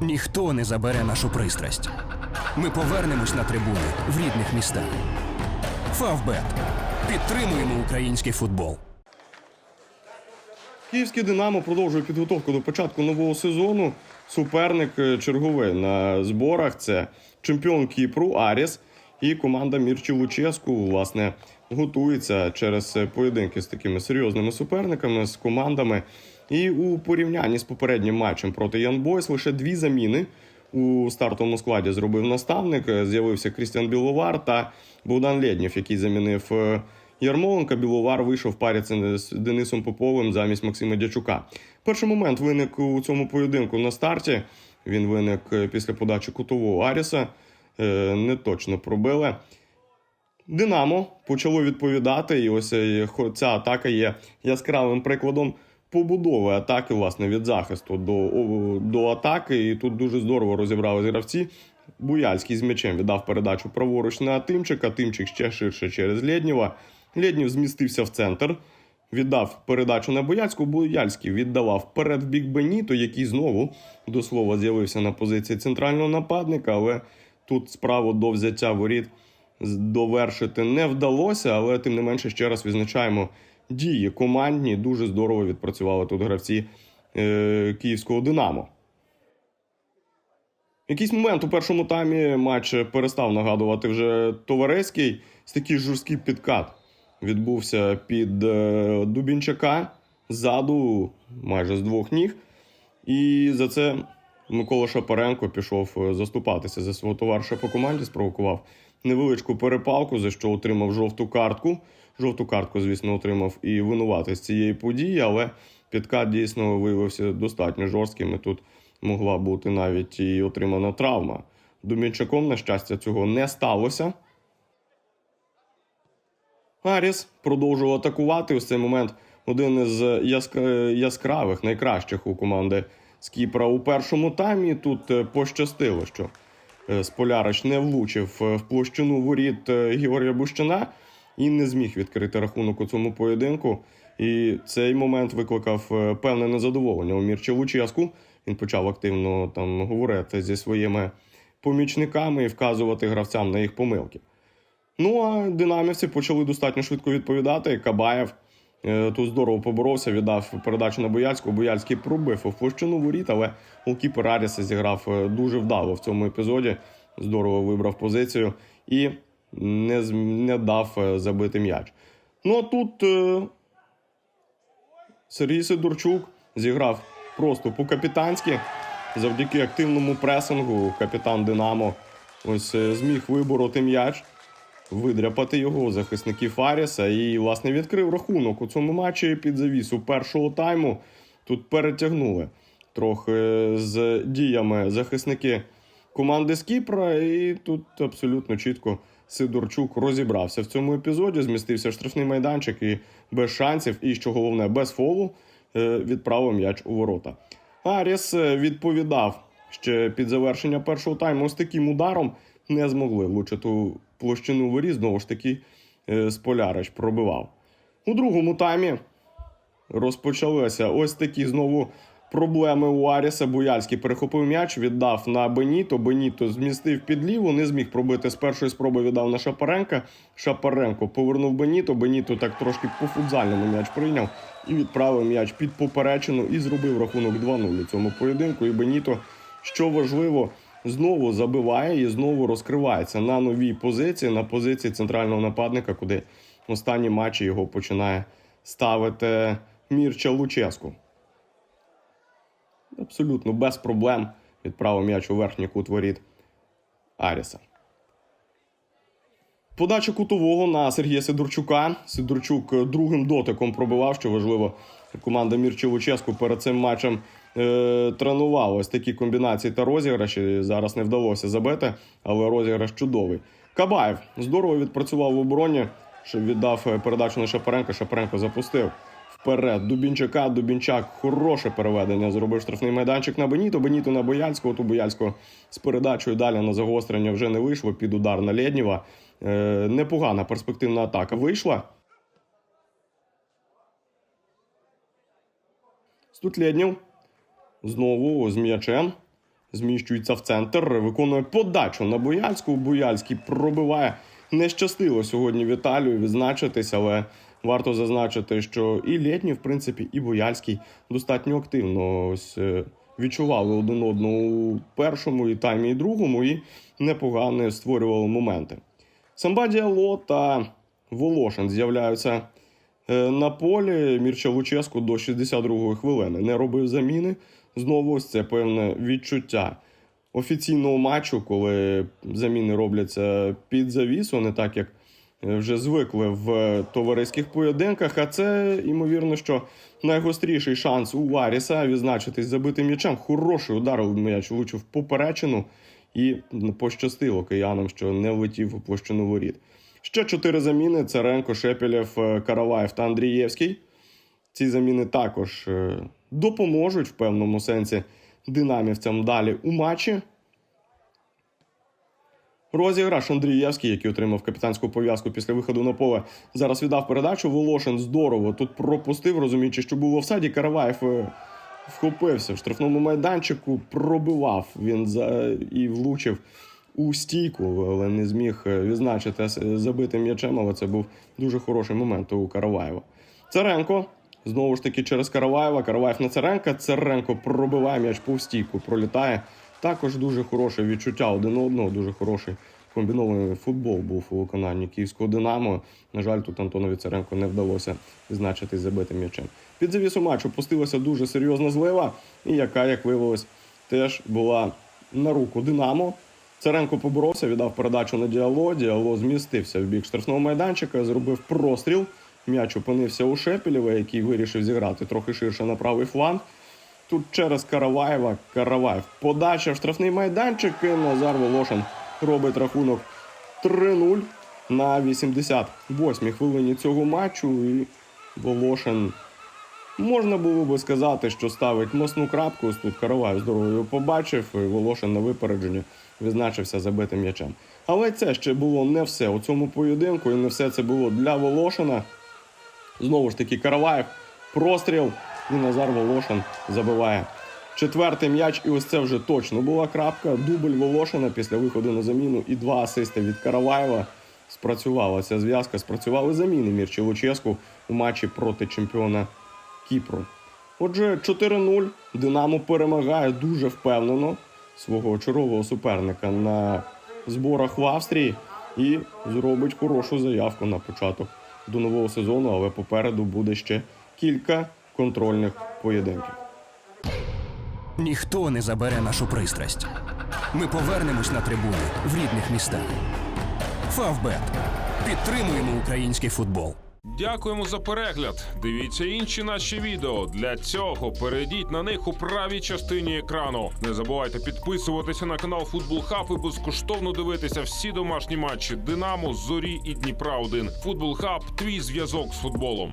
Ніхто не забере нашу пристрасть. Ми повернемось на трибуни в рідних містах. Фавбет. Підтримуємо український футбол. Київське Динамо продовжує підготовку до початку нового сезону. Суперник е, черговий на зборах це чемпіон Кіпру Аріс і команда Мірчі Луческу, власне, готується через е, поєдинки з такими серйозними суперниками, з командами. І у порівнянні з попереднім матчем проти Ян Бойс лише дві заміни у стартовому складі зробив наставник. Е, З'явився Крістіан Біловар та Богдан Лєднєв, який замінив е, Ярмоленка. Біловар вийшов в парі з Денисом Поповим замість Максима Дячука. Перший момент виник у цьому поєдинку на старті. Він виник е, після подачі кутового Аріса. Не точно пробили. Динамо почало відповідати, і ось ця атака є яскравим прикладом побудови атаки, власне, від захисту до, до атаки. І тут дуже здорово розібрались гравці. Буяльський з м'ячем віддав передачу праворуч на Тимчика. Тимчик ще ширше через Лєднєва. Лєднєв змістився в центр. Віддав передачу на Бояльську. Бояльський віддавав вперед в бік Беніто, який знову до слова з'явився на позиції центрального нападника, але тут справу до взяття воріт довершити не вдалося, але тим не менше ще раз відзначаємо дії командні. Дуже здорово відпрацювали тут гравці е, київського Динамо. Якийсь момент у першому таймі матч перестав нагадувати вже товариський. Такий жорсткий підкат відбувся під е, Дубінчака ззаду, майже з двох ніг. І за це Микола Шапаренко пішов е, заступатися за свого товариша по команді, спровокував невеличку перепалку, за що отримав жовту картку. Жовту картку, звісно, отримав і винуватий з цієї події, але підкат дійсно виявився достатньо жорстким. І тут могла бути навіть і отримана травма. Думінчаком, на щастя, цього не сталося. Аріс продовжував атакувати. Ось цей момент один із яскравих, найкращих у команди з Кіпра у першому таймі. Тут е, пощастило, що е, Сполярич не влучив е, в площину воріт е, Георгія Бущина і не зміг відкрити рахунок у цьому поєдинку. І цей момент викликав е, певне незадоволення у Мірчі Луческу. Він почав активно там говорити зі своїми помічниками і вказувати гравцям на їх помилки. Ну а динамівці почали достатньо швидко відповідати. Кабаєв е, тут здорово поборовся, віддав передачу на Бояльського. Бояльський пробив у площину воріт, але голкіпер Аріса зіграв е, дуже вдало в цьому епізоді. Здорово вибрав позицію і не, не дав е, забити м'яч. Ну а тут е, Сергій Сидорчук зіграв просто по-капітанськи. Завдяки активному пресингу капітан Динамо ось е, зміг вибороти м'яч видряпати його у захисників Аріса і, власне, відкрив рахунок у цьому матчі під завісу першого тайму. Тут перетягнули трохи з діями захисники команди з Кіпра, і тут абсолютно чітко Сидорчук розібрався в цьому епізоді, змістився в штрафний майданчик і без шансів, і що головне, без фолу е, відправив м'яч у ворота. Аріс е, відповідав ще під завершення першого тайму ось таким ударом не змогли влучити площину воріт. Знову ж таки, е, Сполярич пробивав. У другому таймі розпочалися ось такі знову проблеми у Аріса. Буяльський перехопив м'яч, віддав на Беніто. Беніто змістив під ліву, не зміг пробити з першої спроби. Віддав на Шапаренка. Шапаренко повернув Беніто. Беніто так трошки по футзальному м'яч прийняв і відправив м'яч під поперечину і зробив рахунок 2-0 у цьому поєдинку. І Беніто, що важливо, знову забиває і знову розкривається на новій позиції, на позиції центрального нападника, куди останні матчі його починає ставити Мірча Луческу. Абсолютно без проблем відправив м'яч у верхній кут воріт Аріса. Подача кутового на Сергія Сидорчука. Сидорчук е, другим дотиком пробивав, що важливо. Команда Мірчі Луческу перед цим матчем е, тренувала ось такі комбінації та розіграші. Зараз не вдалося забити, але розіграш чудовий. Кабаєв здорово відпрацював в обороні, що віддав е, передачу на Шапаренка. Шапаренко запустив вперед. Дубінчака, Дубінчак, хороше переведення. Зробив штрафний майданчик на Беніто. Беніто на Бояльського. Ту Бояльського з передачею далі на загострення вже не вийшло. Під удар на Лєднєва. Е, непогана перспективна атака вийшла. Тут Лєднєв знову з м'ячем. зміщується в центр, виконує подачу на Бояльську. Бояльський пробиває. Не щастило сьогодні Віталію відзначитись, але варто зазначити, що і Лєтній, в принципі, і Бояльський достатньо активно ось, е, відчували один одного у першому і таймі, і другому, і непогано створювали моменти. Самба Діало та Волошин з'являються е, на полі. Мірча Луческу до 62-ї хвилини не робив заміни. Знову ось це певне відчуття офіційного матчу, коли заміни робляться під завісу, не так як вже звикли в товариських поєдинках. А це, ймовірно, що найгостріший шанс у Варіса відзначитись забитим м'ячем. Хороший удар у м'яч влучив поперечину і пощастило киянам, що не влетів у площину воріт. Ще чотири заміни: Царенко, Шепелєв, е, Караваєв та Андрієвський. Ці заміни також е, допоможуть в певному сенсі динамівцям далі у матчі. Розіграш Андрієвський, який отримав капітанську пов'язку після виходу на поле, зараз віддав передачу. Волошин здорово тут пропустив, розуміючи, що був офсайді. Караваєв е, вхопився в штрафному майданчику, пробивав він і влучив у стійку, але не зміг е, відзначити забитим м'ячем. Але це був дуже хороший момент у Караваєва. Царенко. Знову ж таки, через Караваєва. Караваєв на Царенка. Царенко пробиває м'яч по стійку, пролітає. Також дуже хороше відчуття один одного, дуже хороший комбінований футбол був у виконанні київського Динамо. На жаль, тут Антонові Царенко не вдалося відзначити забитим м'ячем. Під завісу матчу пустилася дуже серйозна злива, і яка, як виявилось, теж була на руку Динамо. Царенко поборовся, віддав передачу на діало. Діало змістився в бік штрафного майданчика, зробив простріл. М'яч опинився у Шепелєва, який вирішив зіграти трохи ширше на правий фланг. Тут через Караваєва. Караваєв. Подача в штрафний майданчик. І Назар Волошин робить рахунок 3-0 на 88-й хвилині цього матчу. І Волошин можна було би сказати, що ставить мосну крапку. Тут Караваєв здорово його побачив. І Волошин на випередженні відзначився забитим м'ячем. Але це ще було не все у цьому поєдинку, і не все це було для Волошина. Знову ж таки, Караваєв простріл, і Назар Волошин забиває. Четвертий м'яч, і ось це вже точно була крапка. Дубль Волошина після виходу на заміну і два асисти від Караваєва. Спрацювала ця зв'язка, спрацювали заміни Мірчі Луческу у матчі проти чемпіона Кіпру. Отже, 4-0. Динамо перемагає дуже впевнено свого очарового суперника на зборах в Австрії і зробить хорошу заявку на початок до нового сезону, але попереду буде ще кілька контрольних поєдинків. Ніхто не забере нашу пристрасть. Ми повернемось на трибуни в рідних містах. Фавбет. Підтримуємо український футбол. Дякуємо за перегляд. Дивіться інші наші відео. Для цього перейдіть на них у правій частині екрану. Не забувайте підписуватися на канал Футбол Хаб і безкоштовно дивитися всі домашні матчі Динамо, Зорі і Дніпра 1 Футбол Хаб твій зв'язок з футболом.